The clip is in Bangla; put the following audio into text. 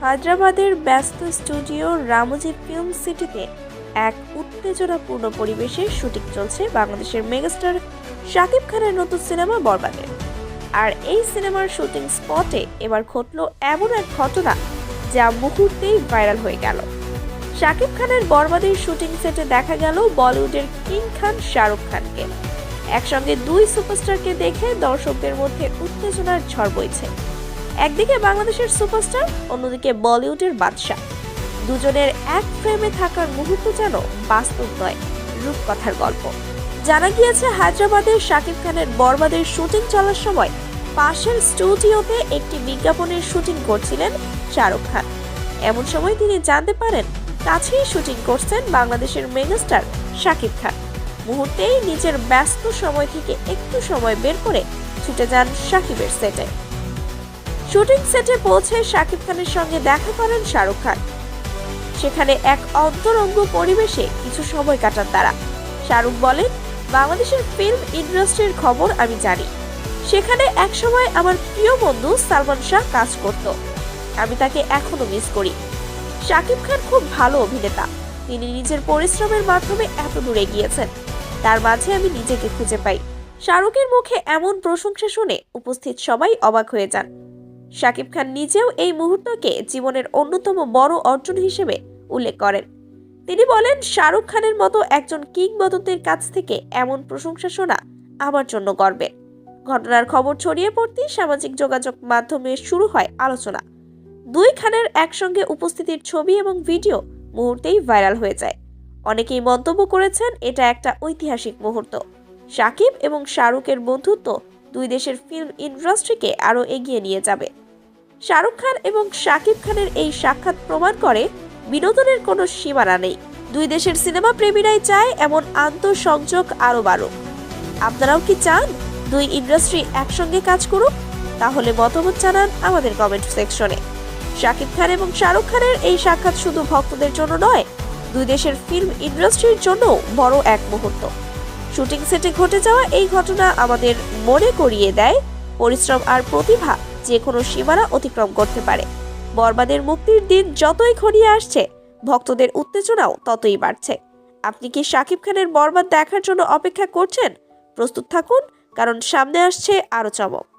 হায়দ্রাবাদের ব্যস্ত স্টুডিও রামোজি ফিল্ম সিটিতে এক উত্তেজনাপূর্ণ পরিবেশে শুটিং চলছে বাংলাদেশের মেগাস্টার শাকিব খানের নতুন সিনেমা বরবাদের আর এই সিনেমার শুটিং স্পটে এবার ঘটল এমন এক ঘটনা যা মুহূর্তেই ভাইরাল হয়ে গেল। শাকিব খানের বরবাদের শুটিং সেটে দেখা গেল বলিউডের কিং খান শাহরুখ খানকে। একসঙ্গে দুই সুপারস্টারকে দেখে দর্শকদের মধ্যে উত্তেজনার ঝড় বইছে। একদিকে বাংলাদেশের সুপারস্টার, অন্যদিকে বলিউডের বাদশা দুজনের এক ফ্রেমে থাকার মুহূর্ত যেন বাস্তব নয়, রূপকথার গল্প। জানা গিয়েছে হায়দ্রাবাদের শাকিব খানের বরবাদের শুটিং চলার সময় পাশের স্টুডিওতে একটি বিজ্ঞাপনের শুটিং করছিলেন শাহরুখ খান। এমন সময় তিনি জানতে পারেন, কাছেই শুটিং করছেন বাংলাদেশের মেগাস্টার শাকিব খান। মুহূর্তেই নিজের ব্যস্ত সময় থেকে একটু সময় বের করে ছুটে যান শাকিবের সেটে। শুটিং সেটে পৌঁছে শাকিব খানের সঙ্গে দেখা করেন শাহরুখ খান। সেখানে এক অন্তরঙ্গ পরিবেশে কিছু সময় কাটান তারা। শাহরুখ বলেন, বাংলাদেশের ফিল্ম ইন্ডাস্ট্রির খবর আমি জানি। সেখানে একসময় আমার প্রিয় বন্ধু সালমান শাহ কাজ করত। আমি তাকে এখনও মিস করি। শাকিব খান খুব ভালো অভিনেতা। তিনি নিজের পরিশ্রমের মাধ্যমে এত দূরে গিয়েছেন তার মাঝে আমি নিজেকে খুঁজে পাই। শাহরুখের মুখে এমন প্রশংসা শুনে উপস্থিত সবাই অবাক হয়ে যান। শাকিব খান নিজেও এই মুহূর্তকে জীবনের অন্যতম বড় অর্জন হিসেবে উল্লেখ করেন। তিনি বলেন, শাহরুখ খানের মতো একজন কিংবদন্তির কাছ থেকে এমন প্রশংসা শোনা আমার জন্য গর্বের। ঘটনার খবর ছড়িয়ে পড়তেই সামাজিক যোগাযোগ মাধ্যমে শুরু হয় আলোচনা। দুই খানের একসঙ্গে উপস্থিতির ছবি এবং ভিডিও মুহূর্তেই ভাইরাল হয়ে যায়। অনেকেই মন্তব্য করেছেন, এটা একটা ঐতিহাসিক মুহূর্ত। শাকিব এবং শাহরুখের বন্ধুত্ব দুই দেশের ফিল্ম ইন্ডাস্ট্রিকে আরও এগিয়ে নিয়ে যাবে। শাহরুখ খান এবং শাকিব খানের এই সাক্ষাৎ প্রমাণ করে, বিনোদনের কোনো সীমানা নেই। দুই দেশের সিনেমা প্রেমীরাই চায় এমন আন্তঃসংযোগ আরও বাড়ুক। আপনারাও কি চান? দুই ইন্ডাস্ট্রি একসঙ্গে কাজ করুক, তাহলে মতামত জানান আমাদের কমেন্ট সেকশনে। শাকিব খান এবং শাহরুখ খানের এই সাক্ষাৎ শুধু ভক্তদের জন্য নয়, দুই দেশের ফিল্ম ইন্ডাস্ট্রির জন্য বড় এক মুহূর্ত। শুটিং সেটে ঘটে যাওয়া এই ঘটনা আমাদের মনে করিয়ে দেয় পরিশ্রম আর প্রতিভা যে কোনো সীমানা অতিক্রম করতে পারে। বরবাদের মুক্তির দিন যতই ঘনিয়ে আসছে, ভক্তদের উত্তেজনাও ততই বাড়ছে। আপনি কি শাকিব খানের বরবাদ দেখার জন্য অপেক্ষা করছেন? প্রস্তুত থাকুন কারণ সামনে আসছে আরও চমক।